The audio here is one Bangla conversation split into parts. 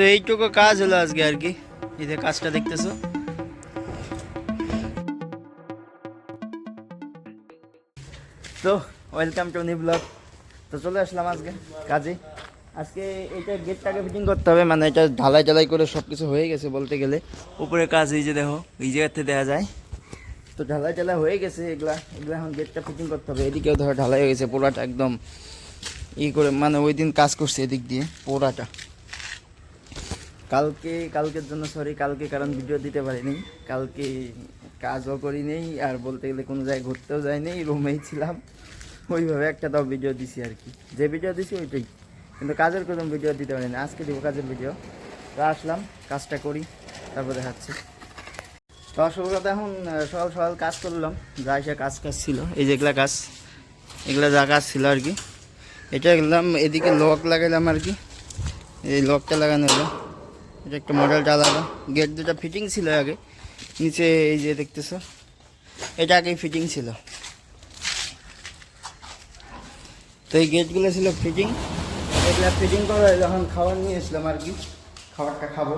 তো এইটুকু কাজ হলো আজকে আর কি। এই যে কাজটা দেখতেছো। তো ওয়েলকাম টু নি ব্লগ তো চলে আসলাম আজকে কাজে। আজকে এটা গেটটাকে ফিটিং করতে হবে মানে এটা ঢালাই ঢালাই করে সব কিছু হয়ে গেছে বলতে গেলে। উপরে কাজ এই যে দেখো, এই জায়গাতে দেখা যায়। তো ঢালাই ঢালাই হয়ে গেছে, এগুলা এগুলা এখন গেটটা ফিটিং করতে হবে। এদিকেও ধরো ঢালাই হয়ে গেছে পোড়াটা একদম ই করে মানে ওই দিন কাজ করছে এদিক দিয়ে পোড়াটা কালকে, কালকের জন্য সরি কালকে কারণ ভিডিও দিতে পারিনি। কালকে কাজও করি নেই আর বলতে গেলে কোনো জায়গায় ঘুরতেও যাইনি রুমেই ছিলাম। ওইভাবে একটা তাও ভিডিও দিছি আর কি। যে ভিডিও দিছি ওইটাই। কিন্তু কাজের কোনো ভিডিও দিতে পারিনি। আজকে দিব কাজের ভিডিও তো আসলাম, কাজটা করি, তারপর দেখাচ্ছি। তো আসল কথা এখন সকাল সকাল কাজ করলাম। যা এসে কাজ কাজ ছিল। এই যেগুলা কাজ, এগুলা যা কাজ ছিল আর কি। এটা গেলাম এদিকে লক লাগাইলাম আর কি। এই লকটা লাগানো হলো এটা একটা মডেলটা আলাদা। গেট দুটা ফিটিং ছিল আগে। নিচে এই যে দেখতেছো, এটা আগে ফিটিং ছিল। তো এই গেটগুলো ছিল ফিটিং এগুলো ফিটিং করে যখন খাবার নিয়ে এসলাম আর কি, খাবারটা খাব।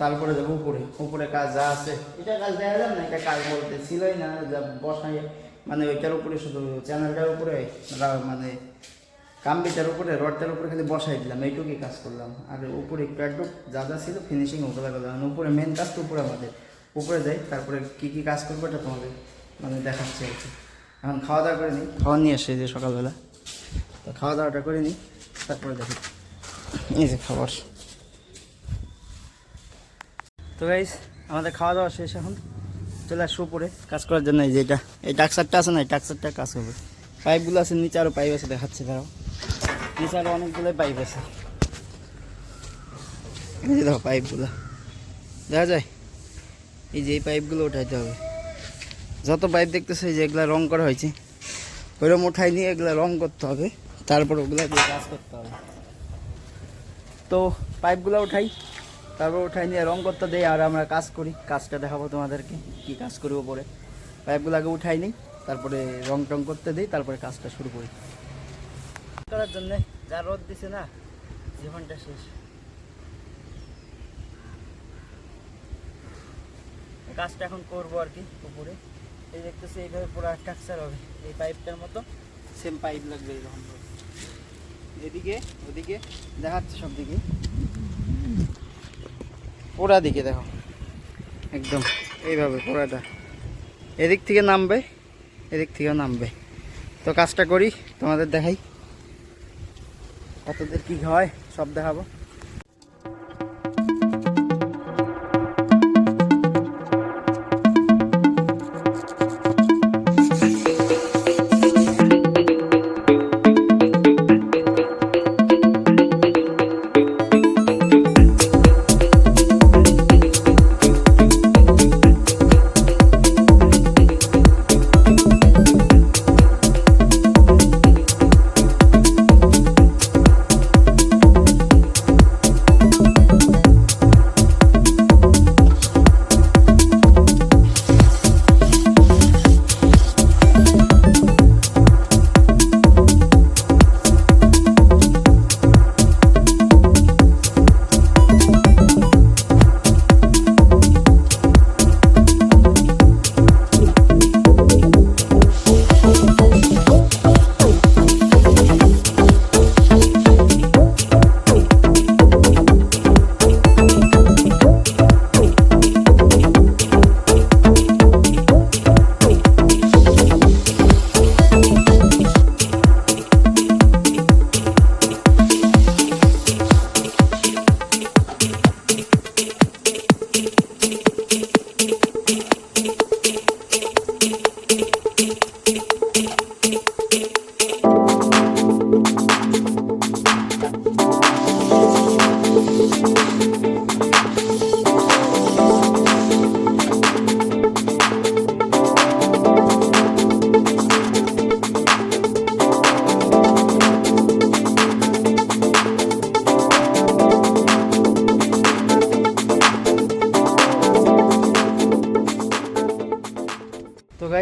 তারপরে যাব উপরে। উপরে কাজ যা আছে। এটা কাজ দেখা যাবে না, এটা কাজ বলতে ছিলই না, যা বসাই। মানে ওইটার উপরে শুধু চ্যানেলটার উপরে মানে কাম্বিটার উপরে রডটার উপরে খালি বসাই দিলাম এইটুকুই কাজ করলাম। আর উপরে একটু একটু যা যা ছিল ফিনিশিং ওগুলো করলাম উপরে মেন কাজ তো উপরে আমাদের। উপরে যাই তারপরে কী কী কাজ করব এটা তোমাদের মানে দেখাচ্ছে আর কি। এখন খাওয়া দাওয়া করে নিই খাওয়া নিয়ে আসে যে সকালবেলা। তো খাওয়া দাওয়াটা করে নিই তারপরে দেখি। এই যে খাবার। তো গাইস আমাদের খাওয়া দাওয়া শেষ এখন। চলে আসব উপরে। কাজ করার জন্য এই যে এটা এই টাক্সারটা আছে না এই টাক্সারটা কাজ হবে পাইপগুলো আছে নিচে আরও পাইপ আছে দেখাচ্ছে তারাও নিচে আরও অনেকগুলোই পাইপ আছে। দেখো পাইপগুলো দেখা যায়? এই যে এই পাইপগুলো উঠাইতে হবে। যত পাইপ দেখতেছে যে এগুলা রং করা হয়েছে, ওইরকম উঠাই নিয়ে এগুলা রং করতে হবে। তারপর ওগুলা দিয়ে কাজ করতে হবে। তো পাইপগুলো উঠাই, তারপর উঠাই নিয়ে রং করতে দেই, আর আমরা কাজ করি। কাজটা দেখাবো তোমাদেরকে, কি কাজ করি উপরে। পাইপগুলো আগে উঠাই নিই, তারপরে রং টং করতে দিই, তারপরে কাজটা শুরু করি। করার জন্য যা রোদ দিছে না, জীবনটা শেষ। কাজটা এখন করব আর কি উপরে। এই দেখতেছি এইভাবে পুরো স্ট্রাকচার হবে। এই পাইপটার মতো সেম পাইপ লাগবে এরকম এদিকে, ওদিকে, দেখাচ্ছে সব দিকে। পোড়া দিকে দেখো। একদম এইভাবে পোড়াটা এদিক থেকে নামবে, এদিক থেকেও নামবে। তো কাজটা করি, তোমাদের দেখাই। কতদের কি হয় সব দেখাবো।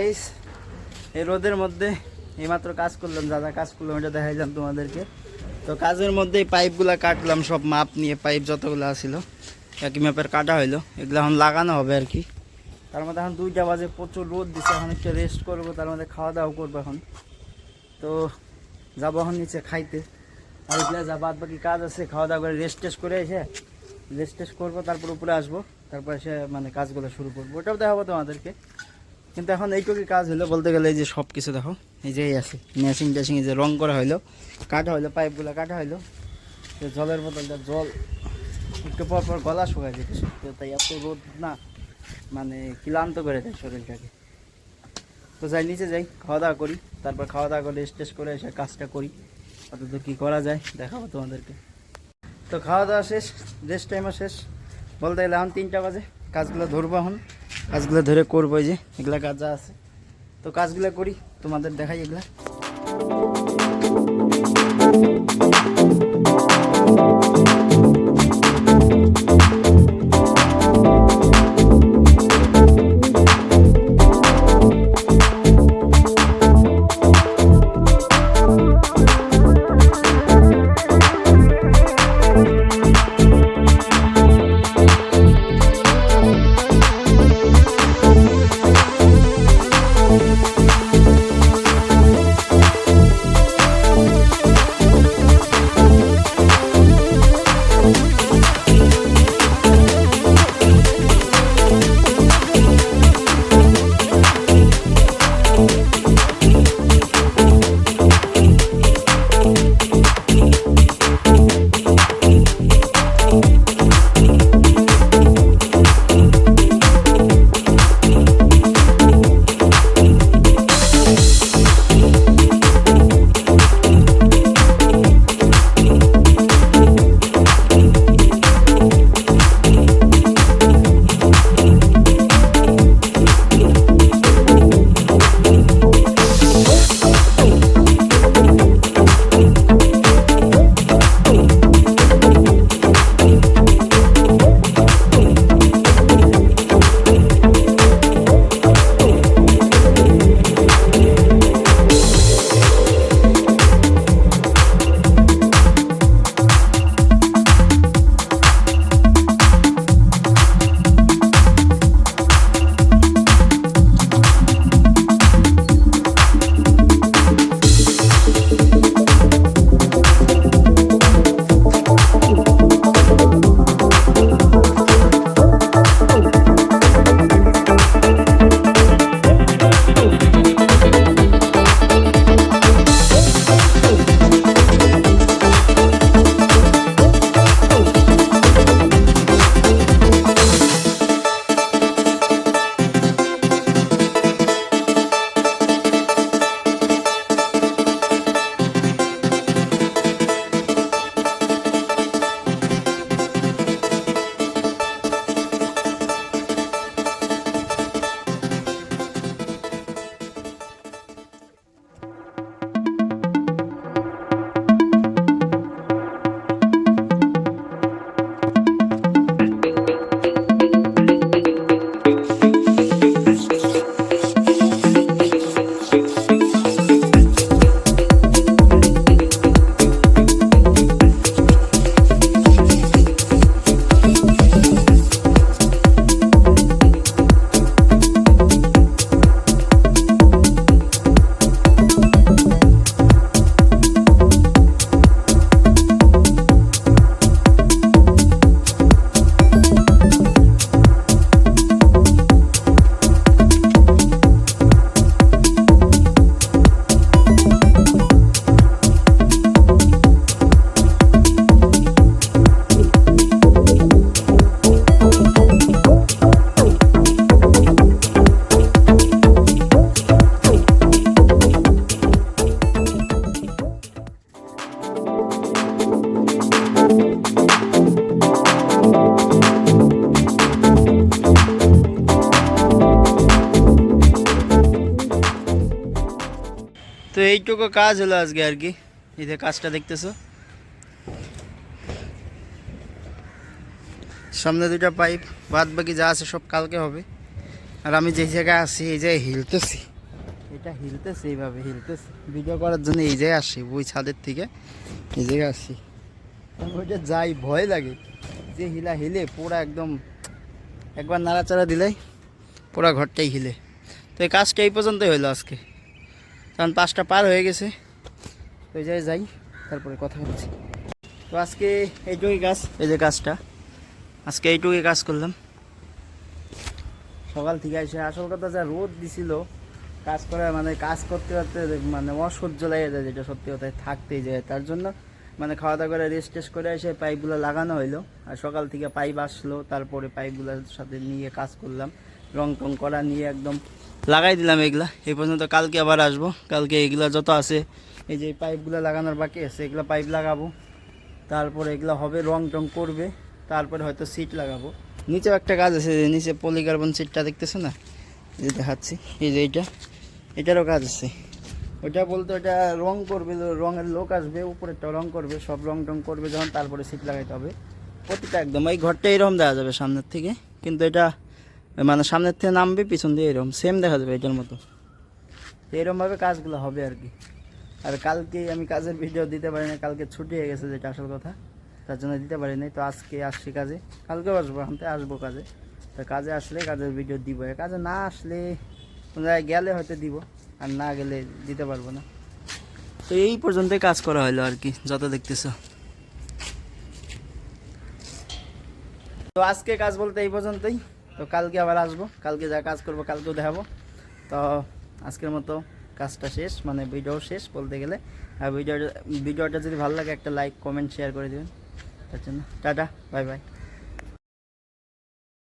গাইস এই রোদের মধ্যে এইমাত্র কাজ করলাম, যা যা কাজ করলাম, এটা দেখাইলাম তোমাদেরকে। তো কাজের মধ্যেই পাইপগুলো কাটলাম, সব মাপ নিয়ে পাইপ যতগুলো ছিল একই মাপের কাটা হইল, এগুলো এখন লাগানো হবে আর কি। তার মধ্যে এখন দুইটা বাজে, প্রচুর রোদ দিছে, এখন একটু রেস্ট করব, তার মধ্যে খাওয়া দাওয়া করব এখন। তো যাব এখন নিচে খাইতে। আর এগুলো যা বাদ বাকি কাজ আছে খাওয়া দাওয়া করে রেস্ট টেস্ট করে এসে রেস্ট টেস্ট করব, তারপর উপরে আসব, তারপর এসে মানে কাজগুলো শুরু করব। ওটাও দেখাবো তোমাদেরকে। কিন্তু এখন এইটুকুই কাজ হলো বলতে গেলে এই যে সব কিছু দেখো, এই যে আছে মেশিন টেশিং এই যে রং করা হইল, কাটা হইল পাইপগুলো কাটা হইল জলের বোতলটা জল একটু পর পর গলা শুকায় যেতে তো তাই এত রোদ না মানে ক্লান্ত করে দেয় শরীরটাকে। তো যাই, নিচে যাই, খাওয়া দাওয়া করি, তারপর খাওয়া দাওয়া করে স্টেজ করে এসে কাজটা করি অত কী করা যায় দেখাবো তোমাদেরকে। তো খাওয়া দাওয়া শেষ রেস্ট টাইমও শেষ, বলতে গেলে এখন তিনটা বাজে, কাজগুলো ধরবো এখন। কাজগুলো ধরে করব যে এগুলা কাজ আছে। তো কাজগুলো করি তোমাদের দেখাই এগুলা। তো এইটুকু কাজ হলো আজকে আর কি। এই যে কাজটা দেখতেছো। সামনে দুইটা পাইপ বাদ বাকি যা আছে সব কালকে হবে। আর আমি যেই জায়গায় আছি, এই জায়গায় হিলতেছি। এটা হিলতেছে এইভাবে, হিলতেছে। ভিডিও করার জন্য এই জায়গায় আসি, ওই ছাদের থেকে এই জায়গায় আমি ওইটা যাই ভয় লাগে। যে হিলা হিলে, পুরা একদম একবার নাড়াচাড়া দিলে পুরা ঘরটাই হিলে। তো এই কাজটা এই পর্যন্তই হইল আজকে। কারণ পাঁচটা পার হয়ে গেছে। ওই জায়গায় যাই, তারপরে কথা বলছি। তো আজকে এইটুকুই কাজ, এই যে কাজটা। আজকে এইটুকুই কাজ করলাম। সকাল থেকে এসে আসল কথা যা রোদ দিছিল, কাজ করা মানে কাজ করতে করতে মানে অসহ্য লেগে যায় যেটা সত্যি কথায় থাকতেই যায়। তার জন্য মানে খাওয়া দাওয়া করে রেস্ট টেস্ট করে এসে পাইপগুলো লাগানো হইল। আর সকাল থেকে পাইপ আসলো, তারপরে পাইপগুলোর সাথে নিয়ে কাজ করলাম। রং টং করা নিয়ে একদম লাগাই দিলাম এগুলা। এই পর্যন্ত কালকে আবার আসব। কালকে এগুলা যত আছে এই যে পাইপগুলো লাগানোর বাকি আছে এগুলো পাইপ লাগাবো। তারপরে এগুলো হবে রং টং করবে। তারপরে হয়তো সিট লাগাবো। নিচেও একটা কাজ আছে যে নিচে পলিকার্বন সিটটা দেখতেছো না? এই যে দেখাচ্ছি। এই যে এইটা। এটারও কাজ আছে। ওটা বলতে ওটা রং করবে রঙের লোক আসবে উপরেরটা রং করবে সব রং টং করবে যখন তারপরে সিট লাগাইতে হবে। প্রতিটা একদম এই ঘরটা এরকম দেওয়া যাবে সামনের থেকে। কিন্তু এটা মানে সামনের থেকে নামবে, পিছন দিয়ে এরকম সেম দেখা যাবে এটার মতো। এরকমভাবে কাজগুলো হবে আর কি। আর কালকে আমি কাজের ভিডিও দিতে পারি না, কালকে ছুটি হয়ে গেছে যেটা আসল কথা, তার জন্য দিতে পারি নাই। তো আজকে আসছি কাজে। কালকেও আসব আনতে আসব কাজে। তো কাজে আসলে কাজের ভিডিও দিব। কাজে না আসলে কোনো জায়গায় গেলে হয়তো দিব, আর না গেলে দিতে পারব না। তো এই পর্যন্তই কাজ করা হলো আর কি, যত দেখতেছো। তো আজকে কাজ বলতে এই পর্যন্তই। তো কালকে আবার আসব, কালকে যা কাজ করব কালকেও দেখাবো। তো আজকের মতো কাজটা শেষ মানে ভিডিও শেষ বলতে গেলে। আর ভিডিওটা ভিডিওটা যদি ভালো লাগে একটা লাইক কমেন্ট শেয়ার করে দেবেন। তার জন্য টাটা বাই বাই